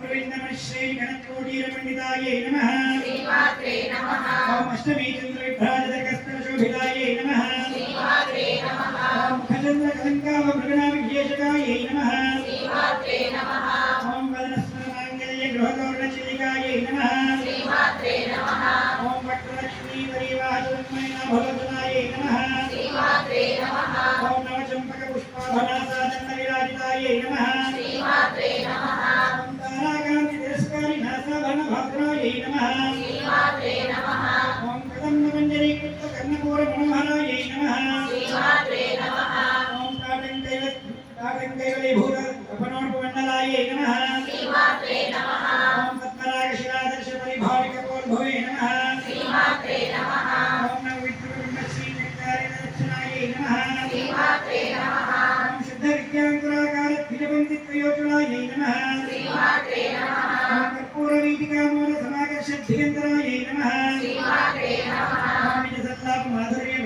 శ్రీ గణకోటీరమండితాయై నమః ఓం అష్టమీ చంద్ర విభ్రాజకస్తరశోభితాయై నమః ఓం ఖచంద్ర కలంకావ మృగణా విశేషకాయై నమః ఓం వదనస్మరమాంగళ్య గృహతోరణ చిలికాయై నమః ఓం వక్రలక్ష్మీ పరివాహతన్మయ భవతునాయై నమః ఓం నవచంపక పుష్పాభనాసాదండ విరాజితాయై నమః ఓం केवली भूरपनोपमण्डलायै नमः। श्रीमात्रे नमः। ॐ तत्पराग शिलादर्श परिभाविक कोल्भवे नमः। श्रीमात्रे नमः। ॐ नववित्रकुण्डश्री नक्तारिण दक्षिणायै नमः। श्रीमात्रे नमः। ॐ शुद्ध विद्याङ्कुराकार द्विजपन्ति त्रयोचुलायै नमः। श्रीमात्रे नमः। ॐ कर्पूर रीतिका मूल समाकर्ष धियन्तरायै नमः। श्रीमात्रे नमः। ॐ निजसत्ताप माधुर्य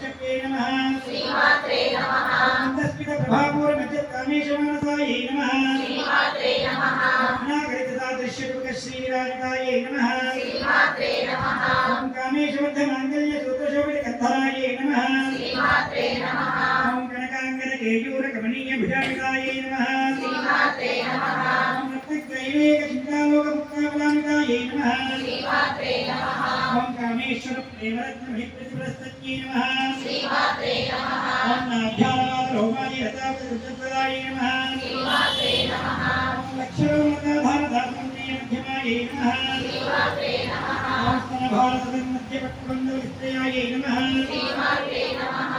चक्रे नमः। श्रीमात्रे नमः। अन्तस्मित प्रभापूर मध्य कामेशमानसायै नमः। श्रीमात्रे नमः। अनागरितता दृश्यरूपक श्रीराजतायै नमः। श्रीमात्रे नमः। ॐ कामेशवद्ध माङ्गल्य सूत्रशोभित कन्धरायै नमः। श्रीमात्रे नमः। ॐ कनकाङ्गन केयूर कमनीय भुजामितायै नमः। श्रीमात्रे नमः। ॐ रत्नत्रयवेक चिन्ता భుజామితాయై నమః. ఓం రత్నగ్రైవేక చింతాలోక ముక్తాబలామితాయై నమః ఓం కామేశ్వర ప్రేమరత్న మహిప్రతిప్రస్తత్యై నమః ఓం నాభ్యారాధ రోమాది రతాపతి రుద్రప్రదాయై నమః ఓం లక్షణోన్నతాధార ధాత్మన్యే మధ్యమాయై నమః ఓం స్తనభారత మధ్యపట్టుబంధ విస్త్రయాయై నమః ఓం కరుణాగ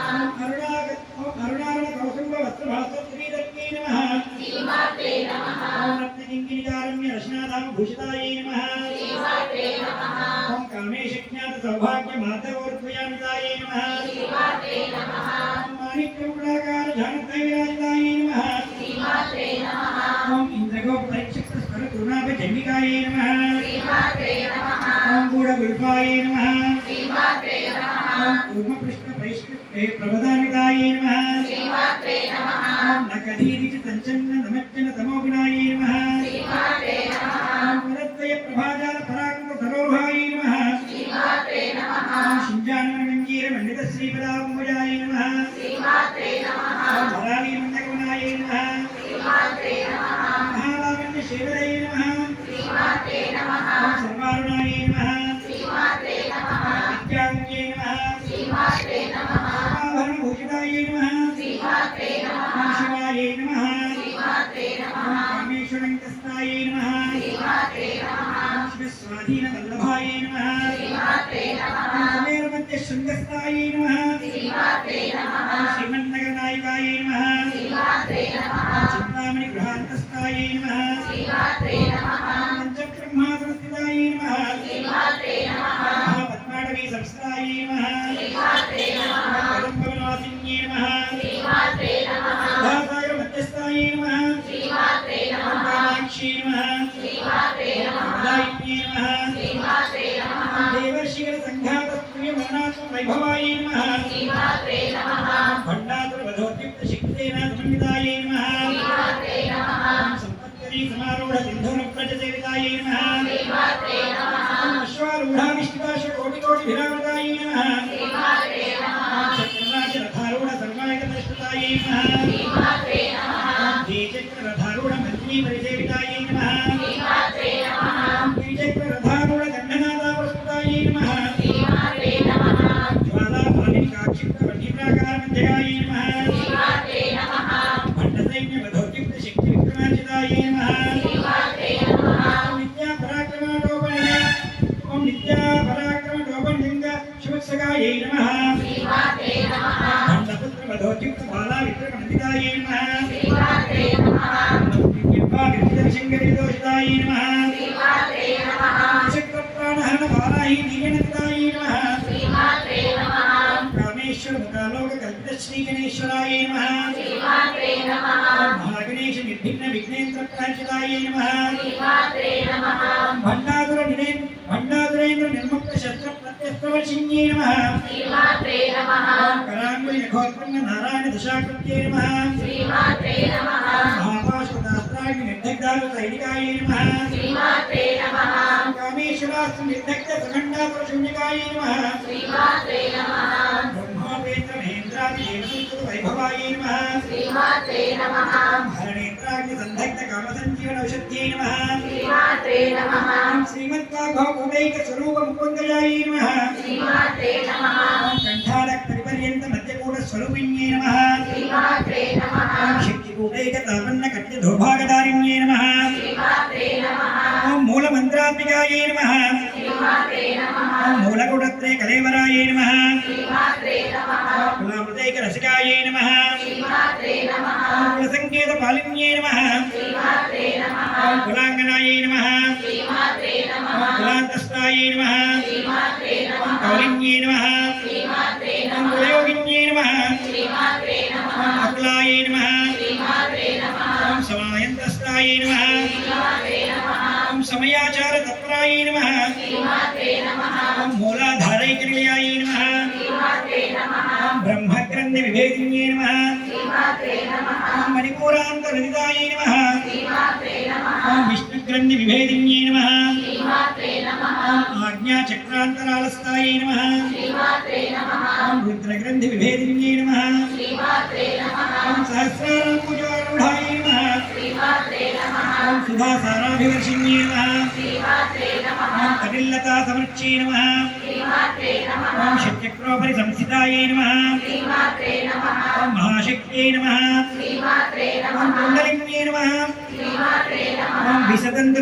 మాధవోర్ధ్వయామితాయై నమః. ఓం మాణిక్యముకుడాకార జానద్వైరాజితాయై నమః. ఓం ఇంద్రగోప పరీక్షిత స్వర కృణాభ జన్మికాయై నమః. ఓం గూఢగుల్పాయై నమః. ఓం కూర్మకృష్ణ పరిష్కృతే ప్రబదామితాయై నమః. ఓం నకధీరిచి సంచన్న నమజ్జన తమోగుణాయై నమః. ఓం వరద్వయ ప్రభాజాల పరాక్రమ సరోహాయై నమః. ఓం శింజానమంజీర మండిత శ్రీపదాంబుజాయై నమ. ఓం వరాళీ మందగుణాయై మహాలావణ్య శివరై నమః. ఓం శివస్వాధీనవల్లభాయై నమః ఓం కుమేరమధ్య శృంగస్థాయై నమః ఓం శ్రీమన్నగరనాయికాయై నమః చింతామణి గృహాంతస్థాయై నమః మరణాత్మ వైభవాయై నమః. భండాతుర వధోద్యుక్త శక్తేన సమన్వితాయై నమః. సంపత్కరీ సమారూఢ సింధూర ప్రజసేవితాయై నమః. విక్రమార్జితాయై నమః ఓం నిత్యా పరాక్రమాటోపనిన ఓం నిత్యా పరాక్రమటోపనింగ శివత్సగాయై నమః భండపుత్ర వధోద్యుక్త బాలా విక్రమణితాయై నమః దివ్యా విద్యుదర్శంగరి దోషితాయై నమః చక్రప్రాణహరణ బాలాహి దివ్యనతాయై నమః. శ్రీ గణేశ్వరాయ నమ మహాగణేశ నిర్భిన్న విఘ్నేంద్ర ప్రాంచితాయ నమ భండాదుర నిరే భండాదురేంద్ర నిర్ముక్త శస్త్ర ప్రత్యస్త్రవర్షిణ్యే నమ కరాంగులి నఖోత్పన్న నారాయణ దశాకృత్యే నమ నిర్దగ్ధాలు సైనికాయ నమః శ్రీమాత్రే నమః కామేశ్వరాస్తు నిర్దగ్ధ సఖండాసుర శూన్యకాయ నమః శ్రీమాత్రే నమః బ్రహ్మోపేత్ర మహేంద్రాది దేవసూత్ర వైభవాయ నమః శ్రీమాత్రే నమః. హరనేత్రాగ్ని సందగ్ధ కామ సంజీవన ఔషధ్యై నమః. శ్రీమాత్రే నమః. శ్రీమద్వాఘోపైక స్వరూప ముకుందజాయ నమః. శ్రీమాత్రే నమః. కంఠాల పరిపర్యంత మధ్యకూట స్వరూపిణ్యై నమః. శ్రీమాత్రే నమః. శక్తికూటైక తాపన్న కట్య దుర్భాగదారిణ్యై నమః. శ్రీమాత్రే నమః. ఓం మూలమంత్రాత్మికాయై నమః. శ్రీమాత్రే నమః. ఓం మూలగుణత్రే కలేవరాయై నమః. శ్రీమాత్రే నమః. కులామృతైక రసికాయై నమః. శ్రీమాత్రే నమః ఓం కులసంకేత పాలిన్యై నమః శ్రీమాత్రే నమః ఓం కులాంగనాయై నమః శ్రీమాత్రే నమః ఓం కులాంతస్థాయై నమః శ్రీమాత్రే ఓం నమః కౌలిన్యై నమః శ్రీమాత్రే నమః. కులయోగిన్యై నమః. ఓం అకులాయై నమః. ఓం విష్ణుగ్రంథి విభేదిన్యై నమః. ఓం ఆజ్ఞాచక్రాంతరాలస్థాయై నమః. ఓం రుద్రగ్రంథి విభేదిన్యై నమః. ఓం సహస్రారం పూజారూఢాయై నమః ఓం సుధాసారాభివర్షిణ్యై నమః. ఓం కటిల్లతా సమర్చ్యై నమః. ఓం శక్యక్రోపరి సంస్థితాయై నమః. ఓం మహాశక్త్యై నమః. ఓం నమః. కుండలిన్యై నమః. శ్రీమాత్రే నమః. ఓం విశదంత